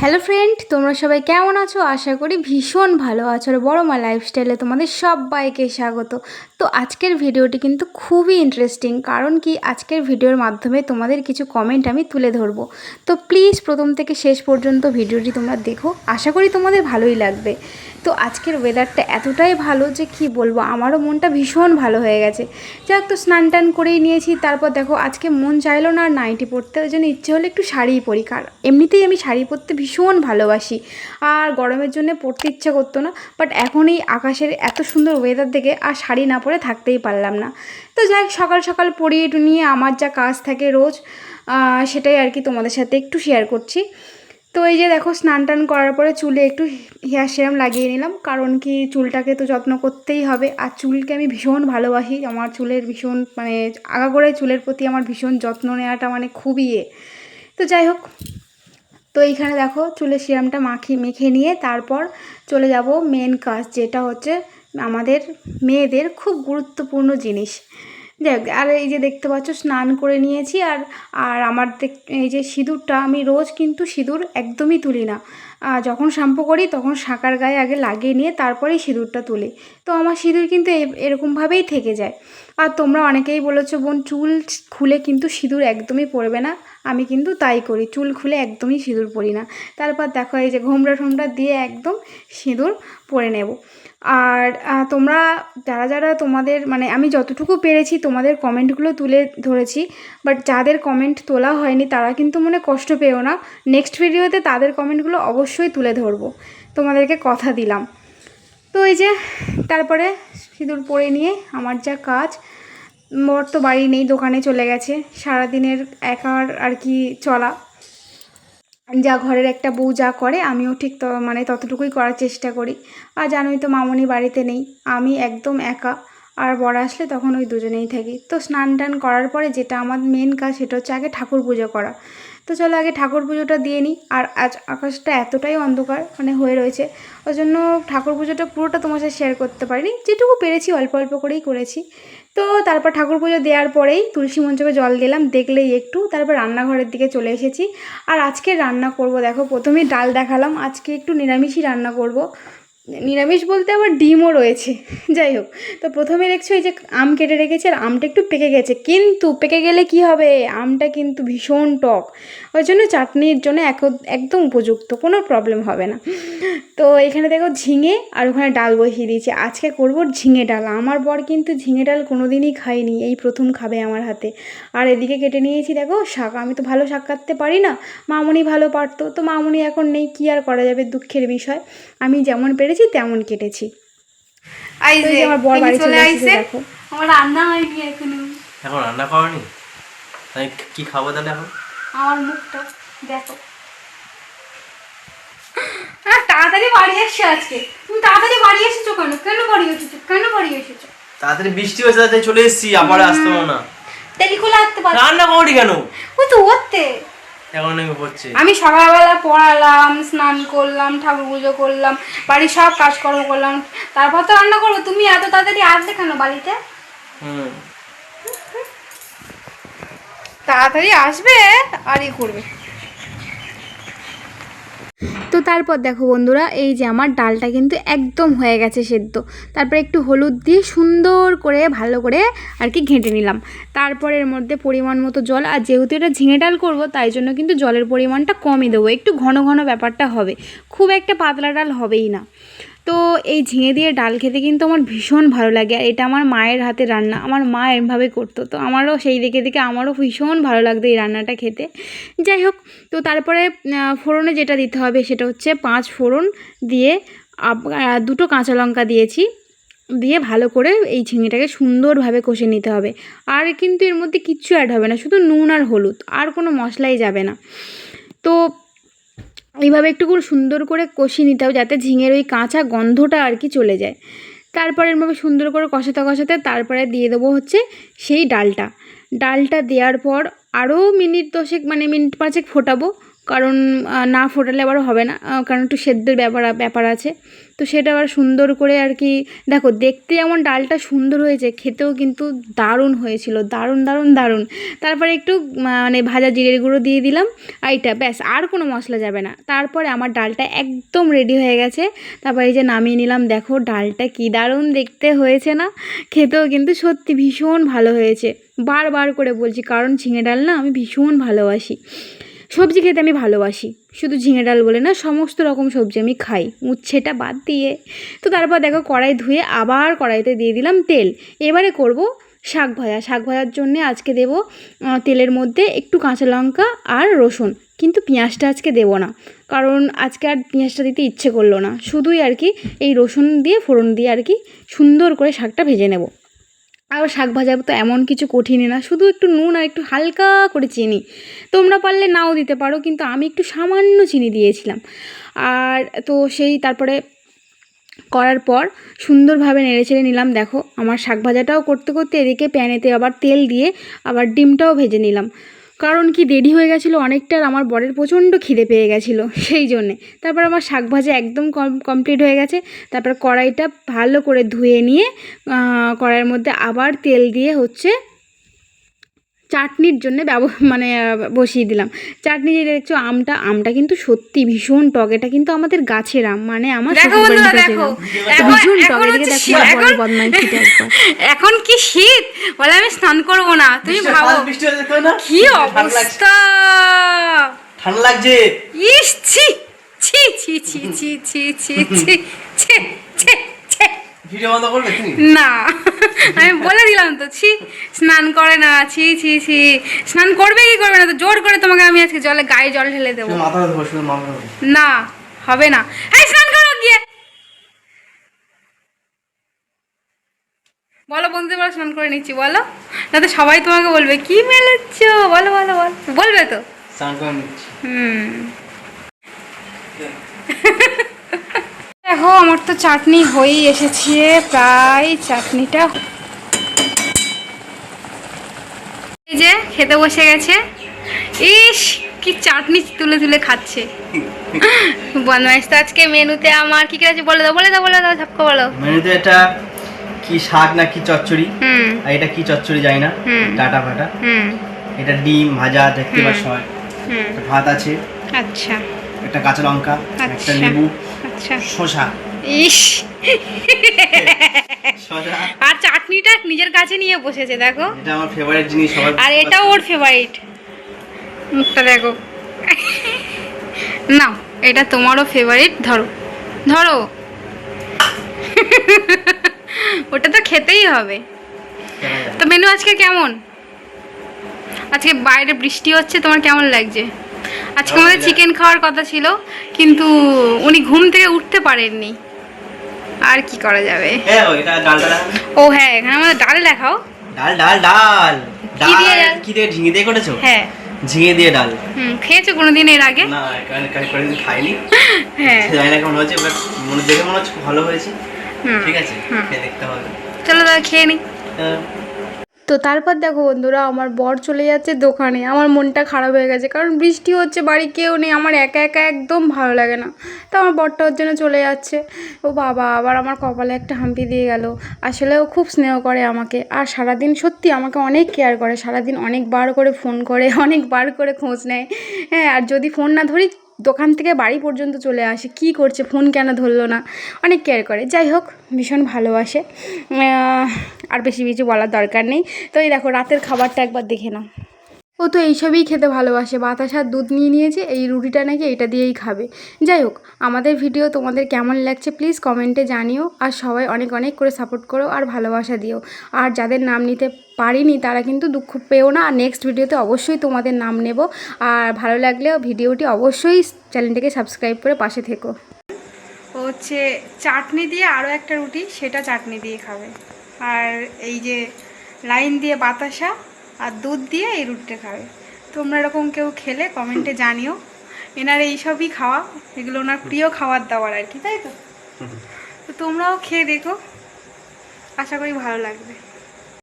Hello friend তোমরা সবাই কেমন আছো? আশা করি ভীষণ ভালো আছো। আর বড় মা লাইফস্টাইলে তোমাদের সবাইকে স্বাগত। তো আজকের ভিডিওটি কিন্তু খুবই ইন্টারেস্টিং কারণ কি আজকের ভিডিওর মাধ্যমে তোমাদের কিছু কমেন্ট আমি তুলে ধরবো। তো প্লিজ প্রথম থেকে শেষ পর্যন্ত ভিডিওটি তোমরা দেখো, আশা করি তোমাদের ভালোই লাগবে। তো আজকের ওয়েদারটা এতটাই ভালো যে কি বলব, আমারও মনটা ভীষণ ভালো হয়ে গেছে। যাক তো স্নান টান করেই নিয়েছি, তারপর দেখো আজকে মন চাইলো না আর নাইটি পরতে ওই জন্য ইচ্ছে হলো একটু শাড়িই পরি কার এমনিতেই আমি শাড়ি পরতে ভীষণ ভালোবাসি। আর গরমের জন্য পরতে ইচ্ছা করতো না বাট এখন এই আকাশের এত সুন্দর ওয়েদার দেখে আর শাড়ি না থাকতেই পারলাম না। তো যাই সকাল সকাল পরিয়ে নিয়ে আমার যা কাজ থাকে রোজ সেটাই আর কি তোমাদের সাথে একটু শেয়ার করছি। তো এই যে দেখো, স্নান টান করার পরে চুলে একটু হেয়ার সেরাম লাগিয়ে নিলাম, কারণ কি চুলটাকে তো যত্ন করতেই হবে। আর চুলকে আমি ভীষণ ভালোবাসি, আমার চুলের ভীষণ মানে আগা করে চুলের প্রতি আমার ভীষণ যত্ন নেওয়াটা মানে খুবই এ তো যাই হোক, তো এইখানে দেখো, চুলের সিরামটা মাখি মেখে নিয়ে তারপর চলে যাব মেন কাজ, যেটা হচ্ছে আমাদের মেয়েদের খুব গুরুত্বপূর্ণ জিনিস। দেখ, আর এই যে দেখতে পাচ্ছ, স্নান করে নিয়েছি আর আর আমার এই যে সিঁদুরটা আমি রোজ কিন্তু সিঁদুর একদমই তুলি না। যখন শ্যাম্পু করি তখন শাঁকার গায়ে আগে লাগিয়ে নিয়ে তারপরেই সিঁদুরটা তুলি। তো আমার সিঁদুর কিন্তু এরকমভাবেই থেকে যায়। আর তোমরা অনেকেই বলেছ, বোন, চুল খুলে কিন্তু সিঁদুর একদমই পড়বে না। আমি কিন্তু তাই করি। চুল খুলে একদমই সিঁদুর পরি না। তারপর দেখো এই যে ঘোমরা ঠোমরা দিয়ে একদম সিঁদুর পরে নেব। আর তোমরা যারা যারা তোমাদের মানে আমি যতটুকু পেরেছি তোমাদের কমেন্টগুলো তুলে ধরেছি। বাট যাদের কমেন্ট তোলা হয়নি তারা কিন্তু মনে কষ্ট পেও না। নেক্সট ভিডিওতে তাদের কমেন্টগুলো অবশ্যই তুলে ধরবো। তোমাদেরকে কথা দিলাম। তো এই যে, তারপরে সিঁদুর পরে নিয়ে আমার যা কাজ মোর তো বাড়ি নেই, দোকানে চলে গেছে। সারাদিনের একার আর কি চলা। যা ঘরের একটা বউ যা করে, আমিও ঠিক তো মানে ততটুকুই করার চেষ্টা করি। আর জানোই তো মামনি বাড়িতে নেই, আমি একদম একা। আর বড় আসলে তখন ওই দুজনেই থাকি। তো স্নান টান করার পরে যেটা আমার মেন কাজ, সেটা হচ্ছে আগে ঠাকুর পুজো করা। তো চলো আগে ঠাকুর পুজোটা দিয়ে নিই। আর আজ আকাশটা এতটাই অন্ধকার মানে হয়ে রয়েছে, ওই জন্য ঠাকুর পুজোটা পুরোটা তোমার সাথে শেয়ার করতে পারিনি। যেটুকু পেরেছি অল্প অল্প করেই করেছি। তো তারপর ঠাকুর পুজো দেওয়ার পরেই তুলসী মঞ্চকে জল দিলাম, দেখলেই একটু। তারপর রান্নাঘরের দিকে চলে এসেছি। আর আজকে রান্না করব, দেখো প্রথমেই ডাল দেখালাম। আজকে একটু নিরামিষই রান্না করব। নিরামিষ বলতে আবার ডিমও রয়েছে। যাই হোক, তো প্রথমে দেখছ এই যে আম কেটে রেখেছে আর আমটা একটু পেকে গেছে। কিন্তু পেকে গেলে কি হবে? আমটা কিন্তু ভীষণ টক। ওই জন্য চাটনির জন্য এক- একদম উপযুক্ত, কোনো প্রবলেম হবে না। তো এখানে দেখো ঝিঙে আর ওখানে ডাল বসিয়ে দিয়েছি। আজকে করব ঝিঙে ডাল। আমার বর কিন্তু ঝিঙে ডাল কোনো দিনই খায়নি, এই প্রথম খাবে আমার হাতে। আর এদিকে কেটে নিয়েছি দেখো শাক। আমি তো ভালো শাক কাটতে পারি না। মামুনি ভালো পারতো। তো মামুনি এখন নেই, কি আর করা যাবে দুঃখের বিষয়। আমি যেমন পেরেছি তেমন কেটেছি। আমার বর বাড়ি চলে আসছে দেখো। আমার রান্না হয়নি এখনও। এখন রান্না করনি তাই কি খাব তাহলে এখন? আমার মুখটা দেখো। তাড়াতাড়ি বাড়ি এসছো আজকে। তুমি তাড়াতাড়ি বাড়ি এসেছ কেন? কেন বাড়ি এসেছ? কেন বাড়ি এসেছ? তাড়াতাড়ি বৃষ্টি হয়েছে তাড়াতাড়ি চলে এসেছি আবার আসতে হবে না। তেলি খোলা আসতে পারো। রান্না করি কেন? ওই তো ওতে। এখন আমি হচ্ছে আমি সকালবেলা পড়ালাম স্নান করলাম ঠাকুর পুজো করলাম বাড়ির সব কাজকর্ম করলাম। তারপর তো রান্না করব তুমি এত তাড়াতাড়ি আসবে কেন বাড়িতে? হুম। তাড়াতাড়ি আসবে আর ই করবে। তো তারপর দেখো বন্ধুরা, এই যে আমার ডালটা কিন্তু একদম হয়ে গেছে সেদ্ধ। তারপরে একটু হলুদ দিয়ে সুন্দর করে ভালো করে আর কি ঘেঁটে নিলাম। তারপর এর মধ্যে পরিমাণ মতো জল, আর যেহেতু এটা ঝিঙে ডাল করব, তাই জন্য কিন্তু জলের পরিমাণটা কমই দেবো। একটু ঘন ঘন ব্যাপারটা হবে, খুব একটা পাতলা ডাল হবেই না। তো এই ঝিঙে দিয়ে ডাল খেতে কিন্তু আমার ভীষণ ভালো লাগে আর এটা আমার মায়ের হাতে রান্না। আমার মা এমভাবে করতো। তো আমারও সেই দেখে দেখে আমারও ভীষণ ভালো লাগতো এই রান্নাটা খেতে। যাই হোক, তো তারপরে ফোড়নে যেটা দিতে হবে সেটা হচ্ছে পাঁচ ফোড়ন দিয়ে দুটো কাঁচা লঙ্কা দিয়েছি। দিয়ে ভালো করে এই ঝিঙেটাকে সুন্দরভাবে কষে নিতে হবে। আর কিন্তু এর মধ্যে কিচ্ছু অ্যাড হবে না, শুধু নুন আর হলুদ। আর কোনো মশলাই যাবে না। তো এইভাবে একটু সুন্দর করে কষিয়ে নিতে হবে যাতে ঝিঙের ওই কাঁচা গন্ধটা আর কি চলে যায়। তারপরে এরভাবে সুন্দর করে কষাতে কষাতে তারপরে দিয়ে দেবো হচ্ছে সেই ডালটা। ডালটা দেওয়ার পর আরও মিনিট দশেক মানে মিনিট পাঁচেক ফোটাবো। কারণ না ফোটালে আবার হবে না কারণ একটু সেদ্ধের ব্যাপার ব্যাপার আছে। তো সেটা আবার সুন্দর করে আর কি, দেখো দেখতে যেমন ডালটা সুন্দর হয়েছে, খেতেও কিন্তু দারুণ হয়েছিল, দারুণ দারুণ দারুণ। তারপরে একটু মানে ভাজা জিরের গুঁড়ো দিয়ে দিলাম, আর এইটা ব্যাস, আর কোনো মশলা যাবে না। তারপরে আমার ডালটা একদম রেডি হয়ে গেছে, তারপরে এই যে নামিয়ে নিলাম, দেখো ডালটা কি দারুণ দেখতে হয়েছে না, খেতেও কিন্তু সত্যি ভীষণ ভালো হয়েছে। বারবার করে বলছি, কারণ ঝিঙে ডাল না আমি ভীষণ ভালোবাসি। সবজি খেতে আমি ভালোবাসি। শুধু ঝিঙে ডাল বলে না, সমস্ত রকম সবজি আমি খাই। উচ্ছেটা বাদ দিয়ে। তো তারপর দেখো কড়াই ধুয়ে আবার কড়াইতে দিয়ে দিলাম তেল। এবারে করব শাক ভাজা। শাক ভাজার জন্যে আজকে দেব তেলের মধ্যে একটু কাঁচা লঙ্কা আর রসুন। কিন্তু পেঁয়াজটা আজকে দেবো না। কারণ আজকে আর পেঁয়াজটা দিতে ইচ্ছে করল না। শুধুই আর কি এই রসুন দিয়ে, ফোড়ন দিয়ে আর কি সুন্দর করে শাকটা ভেজে নেব। আর শাক ভাজা তো এমন কিছু কঠিনই না, শুধু একটু নুন আর একটু হালকা করে চিনি। তোমরা পারলে নাও দিতে পারো, কিন্তু আমি একটু সামান্য চিনি দিয়েছিলাম। আর তো সেই তারপরে করার পর সুন্দরভাবে নেড়ে নেড়েচেড়ে নিলাম, দেখো, আমার শাক ভাজাটাও করতে করতে এদিকে প্যানেতে আবার তেল দিয়ে আবার ডিমটাও ভেজে নিলাম। কারণ কি দেরি হয়ে গেছিল অনেকটা আর আমার বরের প্রচণ্ড খিদে পেয়ে গেছিল, সেই জন্যে। তারপর আমার শাক ভাজা একদম কমপ্লিট হয়ে গেছে। তারপর কড়াইটা ভালো করে ধুয়ে নিয়ে কড়াইয়ের মধ্যে আবার তেল দিয়ে হচ্ছে চাটনির জন্য ব্যব মানে বসিয়ে দিলাম চাটনি যে দেখছ আমটা আমটা কিন্তু সত্যি ভীষণ টক এটা কিন্তু আমাদের গাছের আম মানে আমার ভীষণ টক এখন এদিকে দেখো শীত- আমার বরের এখন- বদমাইশিটা একবার এখন কি শীত বলে আমি স্নান করব না তুমি ভাবো কি অবস্থা ঠান্ডা লাগছে ইস ছি ছি ছি ছি ছি ছি ছি ছি ছি ছি ছি ভিডিও বন্ধ করবে না আমি বলে দিলাম তো ছি স্নান করে না ছি ছি ছি। স্নান করবে কি করবে না? তো জোর করে তোমাকে আমি আজকে জলে গায়ে জল ঢেলে দেবো। না হবে না। এই স্নান করো গিয়ে। বলো বন্ধুদের বলো স্নান করে নিচ্ছি বলো। না তো সবাই তোমাকে বলবে কি মেলেছ? বলো বলো বলো। বলবে তো। স্নান করে নিচ্ছি। হুম। দেখো আমার তো চাটনি হয়েই এসেছে প্রায় চাটনিটা এই যে খেতে বসে গেছে। ইস কি চাটনি তুলে তুলে খাচ্ছে। বদমাইশ তো আজকে মেনুতে আমার কি কি আছে বলে দাও বলে দাও বলে দাও ঝপকো বলো। মেনুতে এটা কি শাক না কি চচ্চড়ি? হুম। আর এটা কি চচ্চড়ি জানি না। ডাটা ফাটা হুম। এটা ডিম ভাজা দেখতে। পাচ্ছ। ভাত আছে। আচ্ছা। একটা কাঁচা লঙ্কা একটা আচ্ছা। লেবু আচ্ছা। শসা। ইস। আর চাটনিটা নিজের কাছে নিয়ে বসেছে দেখো। এটা আমার ফেভারিট জিনিস সবার আর এটাও ওর ফেভারিট মুখটা দেখো। নাও এটা তোমারও ফেভারিট ধরো। ধরো। ওটা তো খেতেই হবে। তো মেনু আজকে কেমন? আজকে বাইরে বৃষ্টি হচ্ছে তোমার কেমন লাগছে? আজকে আমাদের চিকেন খাওয়ার কথা ছিল কিন্তু উনি ঘুম থেকে উঠতে পারেননি। আর কি করা যাবে? হ্যাঁ ও, হ্যাঁ এখানে আমাদের ডাল দেখাও ডাল ডাল ডাল। ডাল? কি দিয়ে ঝিঙে দিয়ে করেছ? হ্যাঁ। ঝিঙে দিয়ে ডাল। হুম খেয়েছো কোনোদিন এর আগে? না কোনোদিন খাইনি। হ্যাঁ। জানি না কেমন হয়েছে বাট মনে দেখে মনে হচ্ছে ভালো হয়েছে। হুম। ঠিক আছে। খেয়ে দেখতে হবে। চলো দাদা খেয়ে নি। হ্যাঁ। তো তারপর দেখো বন্ধুরা, আমার বর চলে যাচ্ছে দোকানে। আমার মনটা খারাপ হয়ে গেছে, কারণ বৃষ্টি হচ্ছে, বাড়ি কেউ নেই, আমার একা একা একদম ভালো লাগে না। তো আমার বরটা ওর জন্য চলে যাচ্ছে। ও বাবা, আবার আমার কপালে একটা হাম্পি দিয়ে গেল। আসলে ও খুব স্নেহ করে আমাকে, আর সারাদিন সত্যি আমাকে অনেক কেয়ার করে, সারাদিন অনেকবার করে ফোন করে, অনেকবার করে খোঁজ নেয়। হ্যাঁ আর যদি ফোন না ধরি দোকান থেকে বাড়ি পর্যন্ত চলে আসে, কি করছে, ফোন কেন ধরলো না, অনেক কেয়ার করে। যাই হোক, ভীষণ ভালোবাসে। আর বেশি বেশি বলার দরকার নেই। তো এই দেখো, রাতের খাবারটা একবার দেখে নাও। ও তো এইসবই খেতে ভালোবাসে। বাতাস আর দুধ নিয়ে নিয়েছে, এই রুটিটা নাকি এটা দিয়েই খাবে। যাই হোক, আমাদের ভিডিও তোমাদের কেমন লাগছে প্লিজ কমেন্টে জানিও। আর সবাই অনেক অনেক করে সাপোর্ট করো আর ভালোবাসা দিও। আর যাদের নাম নিতে পারিনি তারা কিন্তু দুঃখ পেও না। আর নেক্সট ভিডিওতে অবশ্যই তোমাদের নাম নেব। আর ভালো লাগলেও ভিডিওটি অবশ্যই চ্যানেলটিকে সাবস্ক্রাইব করে পাশে থেকো। হচ্ছে চাটনি দিয়ে আরও একটা রুটি, সেটা চাটনি দিয়ে খাবে। আর এই যে লাইন দিয়ে বাতাসা আর দুধ দিয়ে এই রুটিটা খাবে। তোমরা এরকম কেউ খেলে কমেন্টে জানিও। এনার এইসবই খাওয়া এগুলো ওনার প্রিয় খাবার দাবার আর কি তাই তো? তো তোমরাও খেয়ে দেখো। আশা করি ভালো লাগবে।